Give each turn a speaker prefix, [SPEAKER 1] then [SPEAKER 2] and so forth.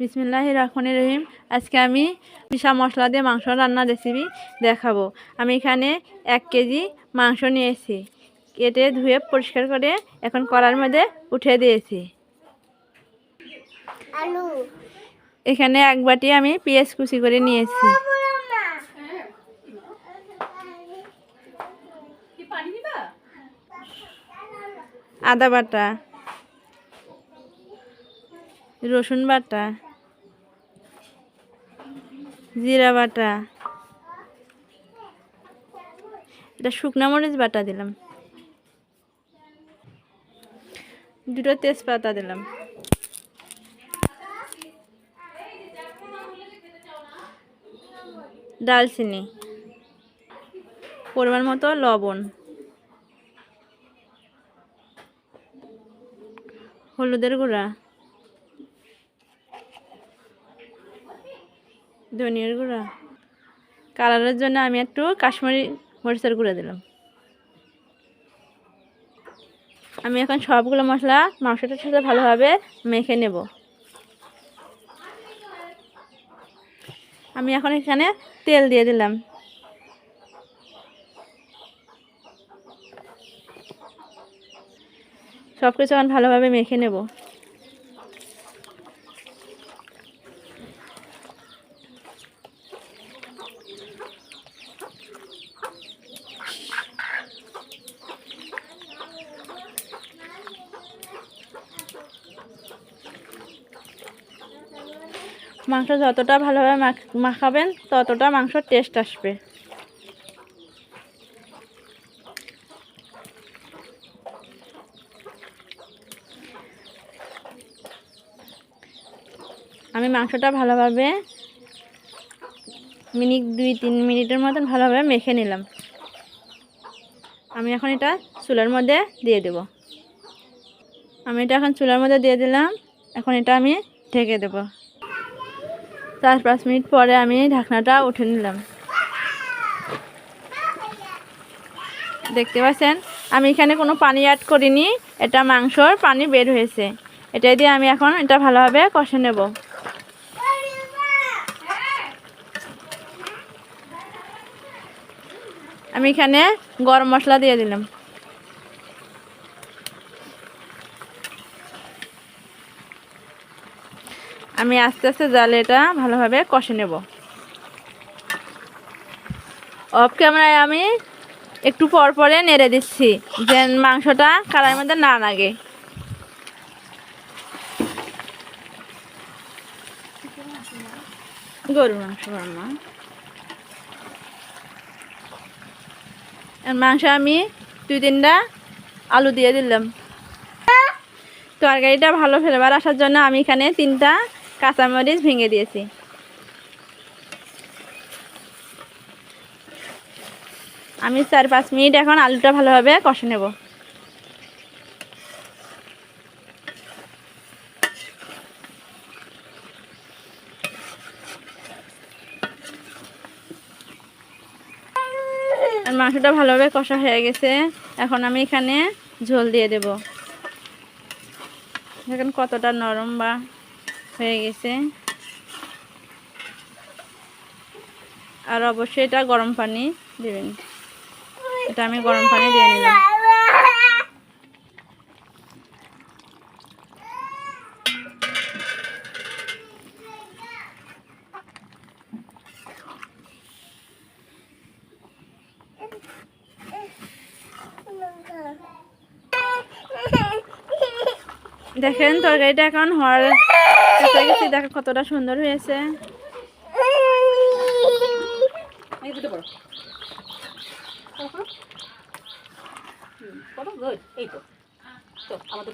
[SPEAKER 1] বিসমিল্লাহ রহমান রহিম। আজকে আমি পিসা মশলা দিয়ে মাংস রান্নার রেসিপি দেখাবো। আমি এখানে এক কেজি মাংস নিয়েছি। কেটে ধুয়ে পরিষ্কার করে এখন কড়ার মধ্যে উঠে দিয়েছি। এখানে এক বাটি আমি পেঁয়াজ কুচি করে নিয়েছি। আদা বাটা রসুন বাটা জিরা বাটা। এটা শুকনো মরিচ বাটা দিলাম। দুটো তেজপাতা দিলাম। ডালচিনি। পরিমাণ মতো লবণ। হলুদের গুঁড়া। ধনিয়ার গুঁড়া। কালারের জন্য আমি একটু কাশ্মীরি মরিচের গুঁড়া দিলাম। আমি এখন সবগুলো মশলা মাংসটার সাথে ভালোভাবে মেখে নেব। আমি এখন এখানে তেল দিয়ে দিলাম। সব কিছু এখন ভালোভাবে মেখে নেব। মাংস যতটা ভালোভাবে মাখ- মাখাবেন, ততটা মাংসর টেস্ট আসবে। আমি মাংসটা ভালোভাবে মিনিট দুই, তিন মিনিটের মতন ভালোভাবে মেখে নিলাম। আমি এখন এটা চুলার মধ্যে দিয়ে দেব। আমি এটা এখন চুলার মধ্যে দিয়ে দিলাম। এখন এটা আমি ঢেকে দেব। চার পাঁচ মিনিট পরে আমি ঢাকনাটা উঠে নিলাম। দেখতে পাচ্ছেন? আমি এখানে কোনো পানি অ্যাড করিনি, এটা মাংসর পানি বের হয়েছে। এটা দিয়ে আমি এখন এটা ভালোভাবে কষে নেব। আমি এখানে গরম মশলা দিয়ে দিলাম। আমি আস্তে আস্তে জালে এটা ভালোভাবে কষে নেব। অফ ক্যামেরায় আমি একটু পর পরে নেড়ে দিচ্ছি যে মাংসটা কালার মধ্যে না লাগে। গরুর মাংস আর মাংস আমি দুই তিনটা আলু দিয়ে দিলাম। তরকারিটা ভালো ফ্লেভার আসার জন্য আমি এখানে তিনটা কাঁচামরিচ ভেঙে দিয়েছি। আমি চার পাঁচ মিনিট এখন আলুটা ভালোভাবে কষে নেব। মাংসটা ভালোভাবে কষা হয়ে গেছে। এখন আমি এখানে ঝোল দিয়ে দেব। দেখেন কতটা নরম বা হয়ে গেছে। আর অবশ্যই এটা গরম পানি দেবেন। এটা আমি গরম পানি দিয়ে নিলাম। দেখেন তরকারিটা এখন হওয়ার গেছি দেখেন কতটা সুন্দর হয়েছে।
[SPEAKER 2] আমাদের